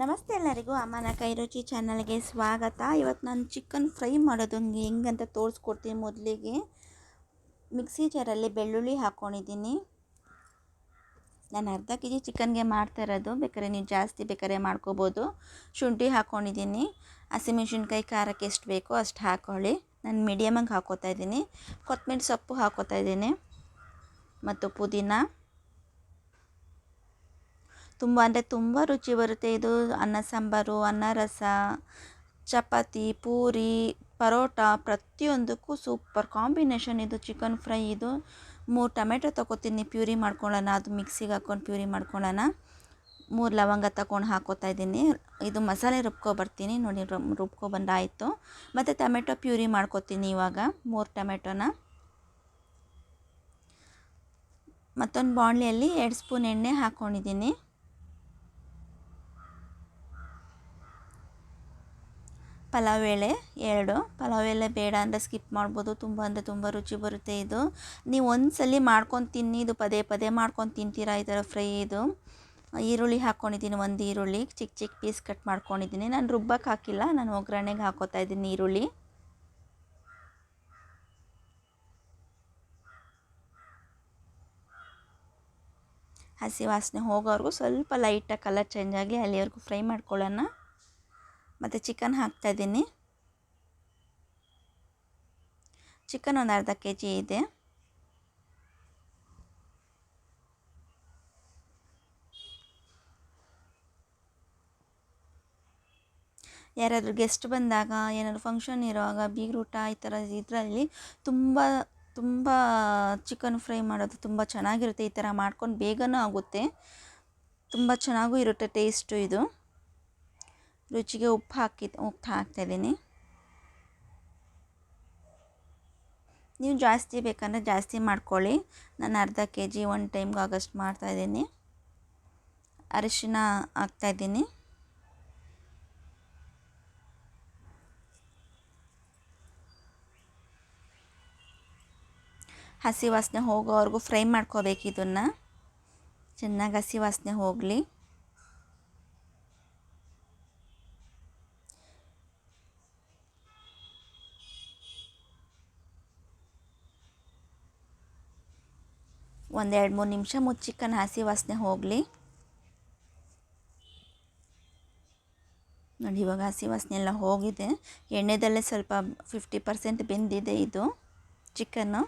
ನಮಸ್ತೆ ಎಲ್ಲರಿಗೂ ಅಮ್ಮನ ಕೈರುಚಿ ಚಾನಲ್ಗೆ ಸ್ವಾಗತ. ಇವತ್ತು ನಾನು ಚಿಕನ್ ಫ್ರೈ ಮಾಡೋದು ಹಂಗೆ ಹೆಂಗಂತ ತೋರಿಸ್ಕೊಡ್ತೀನಿ ಮೊದಲಿಗೆ. ಮಿಕ್ಸಿ ಜಾರಲ್ಲಿ ಬೆಳ್ಳುಳ್ಳಿ ಹಾಕ್ಕೊಂಡಿದ್ದೀನಿ ನಾನು ಅರ್ಧ ಕೆ ಜಿ ಚಿಕನ್ಗೆ ಮಾಡ್ತಾ ಇರೋದು. ಬೇಕಾದ್ರೆ ನೀವು ಜಾಸ್ತಿ ಬೇಕಾದ್ರೆ ಮಾಡ್ಕೋಬೋದು. ಶುಂಠಿ ಹಾಕ್ಕೊಂಡಿದ್ದೀನಿ ಹಸಿಮೆಣ್ಸಿನ್ಕಾಯಿ ಖಾರಕ್ಕೆ ಎಷ್ಟು ಬೇಕೋ ಅಷ್ಟು ಹಾಕ್ಕೊಳ್ಳಿ ನಾನು ಮೀಡಿಯಮಾಗಿ ಹಾಕೋತಾ ಇದ್ದೀನಿ. ಕೊತ್ತಂಬರಿ ಸೊಪ್ಪು ಹಾಕೋತಾ ಇದ್ದೀನಿ. ಮತ್ತು ಪುದೀನ. ತುಂಬ ಅಂದರೆ ತುಂಬ ರುಚಿ ಬರುತ್ತೆ ಇದು ಅನ್ನ ಸಾಂಬಾರು, ಅನ್ನ ರಸ, ಚಪಾತಿ, ಪೂರಿ, ಪರೋಟ ಪ್ರತಿಯೊಂದಕ್ಕೂ ಸೂಪರ್ ಕಾಂಬಿನೇಷನ್ ಇದು ಚಿಕನ್ ಫ್ರೈ ಇದು ಮೂರು ಟೊಮೆಟೊ ತೊಗೋತೀನಿ ಪ್ಯೂರಿ ಮಾಡ್ಕೊಳ್ಳೋಣ, ಅದು ಮಿಕ್ಸಿಗೆ ಹಾಕ್ಕೊಂಡು ಪ್ಯೂರಿ ಮಾಡ್ಕೊಳ್ಳೋಣ. ಮೂರು ಲವಂಗ ತಗೊಂಡು ಹಾಕೋತಾ ಇದ್ದೀನಿ. ಇದು ಮಸಾಲೆ ರುಬ್ಕೊಬರ್ತೀನಿ ನೋಡಿ ರುಬ್ಕೊಬಂದಾಯಿತು ಮತ್ತು ಟೊಮೆಟೊ ಪ್ಯೂರಿ ಮಾಡ್ಕೊತೀನಿ ಇವಾಗ, ಮೂರು ಟೊಮೆಟೊನ. ಮತ್ತೊಂದು ಬಾಣಲಿಯಲ್ಲಿ ಎರಡು ಸ್ಪೂನ್ ಎಣ್ಣೆ ಹಾಕ್ಕೊಂಡಿದ್ದೀನಿ ಪಲಾವ್ ಎಳೆ ಎರಡು. ಪಲಾವ್ ಎಲೆ ಬೇಡ ಅಂದರೆ ಸ್ಕಿಪ್ ಮಾಡ್ಬೋದು. ತುಂಬ ಅಂದರೆ ತುಂಬ ರುಚಿ ಬರುತ್ತೆ ಇದು. ನೀವು ಒಂದು ಮಾಡ್ಕೊಂಡು ತಿನ್ನಿ, ಇದು ಪದೇ ಪದೇ ಮಾಡ್ಕೊಂಡು ತಿಂತೀರಾ ಈ ಥರ ಫ್ರೈ ಇದು? ಈರುಳ್ಳಿ ಹಾಕ್ಕೊಂಡಿದ್ದೀನಿ ಒಂದು ಈರುಳ್ಳಿ. ಚಿಕ್ಕ ಚಿಕ್ಕ ಪೀಸ್ ಕಟ್ ಮಾಡ್ಕೊಂಡಿದ್ದೀನಿ. ನಾನು ರುಬ್ಬಕ್ಕೆ ಹಾಕಿಲ್ಲ, ನಾನು ಒಗ್ಗರಣೆಗೆ ಹಾಕೋತಾ ಇದ್ದೀನಿ ಈರುಳ್ಳಿ. ಹಸಿ ವಾಸನೆ ಹೋಗೋವರೆಗೂ ಸ್ವಲ್ಪ ಲೈಟಾಗಿ ಕಲರ್ ಚೇಂಜ್ ಆಗಲಿ ಅಲ್ಲಿವರೆಗೂ ಫ್ರೈ ಮಾಡ್ಕೊಳ್ಳೋಣ. ಮತ್ತು ಚಿಕನ್ ಹಾಕ್ತಾಯಿದ್ದೀನಿ ಚಿಕನ್ ಒಂದು ಅರ್ಧ ಕೆ ಜಿ ಇದೆ. ಯಾರಾದರೂ ಗೆಸ್ಟ್ ಬಂದಾಗ, ಏನಾದರೂ ಫಂಕ್ಷನ್ ಇರುವಾಗ, ಬೀಗ್ರೂಟ ಈ ಥರ ಇದರಲ್ಲಿ ತುಂಬ ತುಂಬ ಚಿಕನ್ ಫ್ರೈ ಮಾಡೋದು ತುಂಬ ಚೆನ್ನಾಗಿರುತ್ತೆ. ಈ ಥರ ಮಾಡ್ಕೊಂಡು ಬೇಗನೂ ಆಗುತ್ತೆ. ತುಂಬ ಚೆನ್ನಾಗೂ ಇರುತ್ತೆ ಟೇಸ್ಟು ಇದು. ರುಚಿಗೆ ಉಪ್ಪು ಹಾಕಿ, ಉಪ್ಪು ಹಾಕ್ತಾಯಿದ್ದೀನಿ ನೀವು ಜಾಸ್ತಿ ಬೇಕಂದರೆ ಜಾಸ್ತಿ ಮಾಡ್ಕೊಳ್ಳಿ. ನಾನು ಅರ್ಧ ಕೆ ಜಿ ಒನ್ ಟೈಮ್ಗೆ ಆಗಸ್ಟ್ ಮಾಡ್ತಾಯಿದ್ದೀನಿ ಅರಿಶಿನ ಹಾಕ್ತಾಯಿದ್ದೀನಿ ಹಸಿ ವಾಸನೆ ಹೋಗೋವರೆಗೂ ಫ್ರೈ ಮಾಡ್ಕೋಬೇಕು ಇದನ್ನು. ಚೆನ್ನಾಗಿ ಹಸಿ ವಾಸನೆ ಹೋಗಲಿ. ಒಂದೆರಡು ಮೂರು ನಿಮಿಷ ಮುಚ್ಚಿ ಚಿಕನ್ ಹಸಿ ವಾಸನೆ ಹೋಗಲಿ. ನೋಡಿ, ಇವಾಗ ಹಸಿ ವಾಸನೆ ಎಲ್ಲ ಹೋಗಿದೆ. ಎಣ್ಣೆದಲ್ಲೇ ಸ್ವಲ್ಪ ಫಿಫ್ಟಿ ಪರ್ಸೆಂಟ್ ಬೆಂದಿದೆ ಇದು ಚಿಕನ್ನು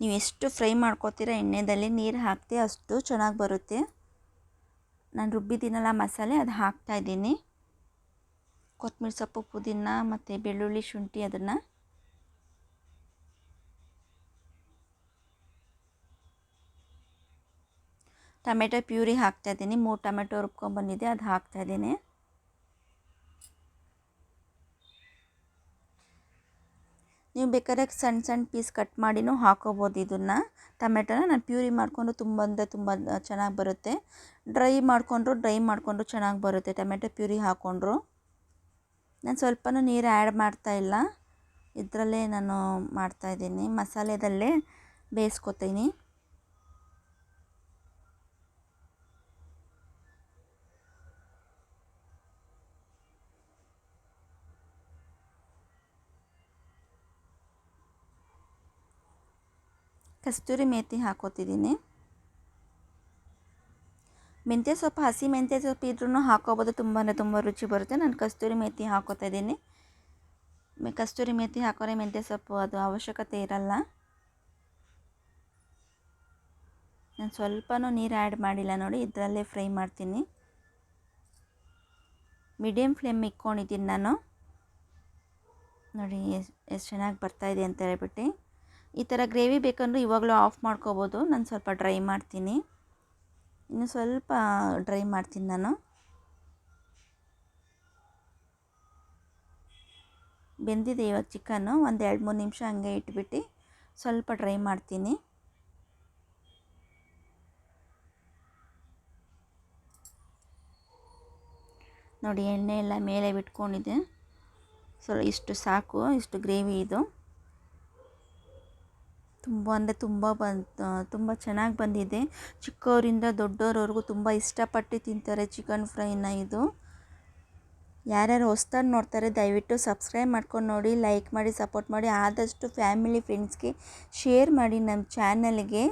ನೀವು ಎಷ್ಟು ಫ್ರೈ ಮಾಡ್ಕೋತೀರ ಎಣ್ಣೆದಲ್ಲಿ, ನೀರು ಹಾಕ್ತಿ, ಅಷ್ಟು ಚೆನ್ನಾಗಿ ಬರುತ್ತೆ. ನಾನು ರುಬ್ಬಿದ್ದೀನಲ್ಲ ಮಸಾಲೆ, ಅದು ಹಾಕ್ತಾಯಿದ್ದೀನಿ ಕೊತ್ತಂಬರಿ ಸೊಪ್ಪು, ಪುದೀನ ಮತ್ತು ಬೆಳ್ಳುಳ್ಳಿ ಶುಂಠಿ ಅದನ್ನು. ಟೊಮೆಟೊ ಪ್ಯೂರಿ ಹಾಕ್ತಾ ಇದ್ದೀನಿ. ಮೂರು ಟೊಮೆಟೊ ರುಬ್ಕೊಂಡ್ಬಂದಿದೆ ಅದು ಹಾಕ್ತಾ ಇದ್ದೀನಿ. ನೀವು ಬೇಕಾದ್ರೆ ಸಣ್ಣ ಸಣ್ಣ ಪೀಸ್ ಕಟ್ ಮಾಡಿನೂ ಹಾಕೋಬೋದು ಇದನ್ನು. ಟೊಮೆಟೊನ ನಾನು ಪ್ಯೂರಿ ಮಾಡಿಕೊಂಡು ತುಂಬ ಅಂದರೆ ತುಂಬ ಚೆನ್ನಾಗಿ ಬರುತ್ತೆ. ಡ್ರೈ ಮಾಡಿಕೊಂಡ್ರು ಡ್ರೈ ಮಾಡಿಕೊಂಡ್ರು ಚೆನ್ನಾಗಿ ಬರುತ್ತೆ. ಟೊಮೆಟೊ ಪ್ಯೂರಿ ಹಾಕ್ಕೊಂಡ್ರು ನಾನು ಸ್ವಲ್ಪನೂ ನೀರು ಆ್ಯಡ್ ಮಾಡ್ತಾ ಇಲ್ಲ. ಇದರಲ್ಲೇ ನಾನು ಮಾಡ್ತಾಯಿದ್ದೀನಿ ಮಸಾಲೆದಲ್ಲೇ ಬೇಯಿಸ್ಕೊತೀನಿ. ಕಸ್ತೂರಿ ಮೇಥಿ ಹಾಕೋತಿದ್ದೀನಿ ಮೆಂತ್ಯ ಸೊಪ್ಪು ಹಸಿ ಮೆಂತ್ಯ ಸೊಪ್ಪು ಇದ್ರೂ ಹಾಕೋಬೋದು ತುಂಬಾ ತುಂಬ ರುಚಿ ಬರುತ್ತೆ. ನಾನು ಕಸ್ತೂರಿ ಮೇತಿ ಹಾಕೋತಾ ಇದ್ದೀನಿ ಕಸ್ತೂರಿ ಮೇಥಿ ಹಾಕೋರೆ ಮೆಂತ್ಯ ಸೊಪ್ಪು ಅದು ಅವಶ್ಯಕತೆ ಇರಲ್ಲ. ನಾನು ಸ್ವಲ್ಪನೂ ನೀರು ಆ್ಯಡ್ ಮಾಡಿಲ್ಲ ನೋಡಿ, ಇದರಲ್ಲೇ ಫ್ರೈ ಮಾಡ್ತೀನಿ. ಮೀಡಿಯಮ್ ಫ್ಲೇಮ್ ಇಕ್ಕೊಂಡಿದ್ದೀನಿ ನಾನು. ನೋಡಿ ಎಷ್ಟು ಎಷ್ಟು ಚೆನ್ನಾಗಿ ಬರ್ತಾಯಿದೆ ಅಂತ ಹೇಳ್ಬಿಟ್ಟು. ಈ ಥರ ಗ್ರೇವಿ ಬೇಕಂದ್ರೆ ಇವಾಗಲೂ ಆಫ್ ಮಾಡ್ಕೋಬೋದು. ನಾನು ಸ್ವಲ್ಪ ಡ್ರೈ ಮಾಡ್ತೀನಿ. ಇನ್ನು ಸ್ವಲ್ಪ ಡ್ರೈ ಮಾಡ್ತೀನಿ ನಾನು. ಬೆಂದಿದೆ ಇವಾಗ ಚಿಕನ್ನು. ಒಂದು ಎರಡು ಮೂರು ನಿಮಿಷ ಹಂಗೆ ಇಟ್ಬಿಟ್ಟು ಸ್ವಲ್ಪ ಡ್ರೈ ಮಾಡ್ತೀನಿ. ನೋಡಿ, ಎಣ್ಣೆ ಎಲ್ಲ ಮೇಲೆ ಬಿಟ್ಕೊಂಡಿದೆ. ಸೊ ಇಷ್ಟು ಸಾಕು, ಇಷ್ಟು ಗ್ರೇವಿ ಇದು. ತುಂಬ, ಅಂದರೆ ತುಂಬ ಬಂದು ತುಂಬ ಚೆನ್ನಾಗಿ ಬಂದಿದೆ. ಚಿಕ್ಕವರಿಂದ ದೊಡ್ಡೋರವರೆಗೂ ತುಂಬ ಇಷ್ಟಪಟ್ಟು ತಿಂತಾರೆ ಚಿಕನ್ ಫ್ರೈನ ಇದು. ಯಾರ್ಯಾರು ಹೊಸ್ದಾಗಿ ನೋಡ್ತಾರೆ, ದಯವಿಟ್ಟು ಸಬ್ಸ್ಕ್ರೈಬ್ ಮಾಡ್ಕೊಂಡು ನೋಡಿ, ಲೈಕ್ ಮಾಡಿ, ಸಪೋರ್ಟ್ ಮಾಡಿ, ಆದಷ್ಟು ಫ್ಯಾಮಿಲಿ ಫ್ರೆಂಡ್ಸ್ಗೆ ಶೇರ್ ಮಾಡಿ ನಮ್ಮ ಚಾನಲ್ಗೆ.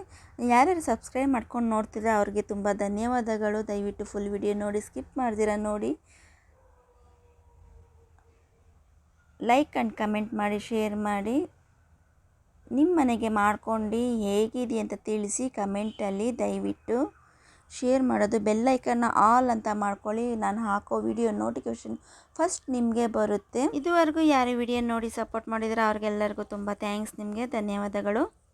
ಯಾರ್ಯಾರು ಸಬ್ಸ್ಕ್ರೈಬ್ ಮಾಡ್ಕೊಂಡು ನೋಡ್ತೀರಾ, ಅವ್ರಿಗೆ ತುಂಬ ಧನ್ಯವಾದಗಳು. ದಯವಿಟ್ಟು ಫುಲ್ ವಿಡಿಯೋ ನೋಡಿ, ಸ್ಕಿಪ್ ಮಾಡ್ದಿರ ನೋಡಿ. ಲೈಕ್ ಆ್ಯಂಡ್ ಕಮೆಂಟ್ ಮಾಡಿ, ಶೇರ್ ಮಾಡಿ. ನಿಮ್ಮ ಮನೆಗೆ ಮಾಡ್ಕೊಂಡು ಹೇಗಿದೆ ಅಂತ ತಿಳಿಸಿ ಕಮೆಂಟಲ್ಲಿ ದಯವಿಟ್ಟು ಶೇರ್ ಮಾಡೋದು ಬೆಲ್ಲೈಕನ್ನ ಆಲ್ ಅಂತ ಮಾಡ್ಕೊಳ್ಳಿ. ನಾನು ಹಾಕೋ ವಿಡಿಯೋ ನೋಟಿಫಿಕೇಷನ್ ಫಸ್ಟ್ ನಿಮಗೆ ಬರುತ್ತೆ. ಇದುವರೆಗೂ ಯಾರು ವಿಡಿಯೋ ನೋಡಿ ಸಪೋರ್ಟ್ ಮಾಡಿದರೆ ಅವ್ರಿಗೆಲ್ಲರಿಗೂ ತುಂಬ ಥ್ಯಾಂಕ್ಸ್ ನಿಮಗೆ. ಧನ್ಯವಾದಗಳು.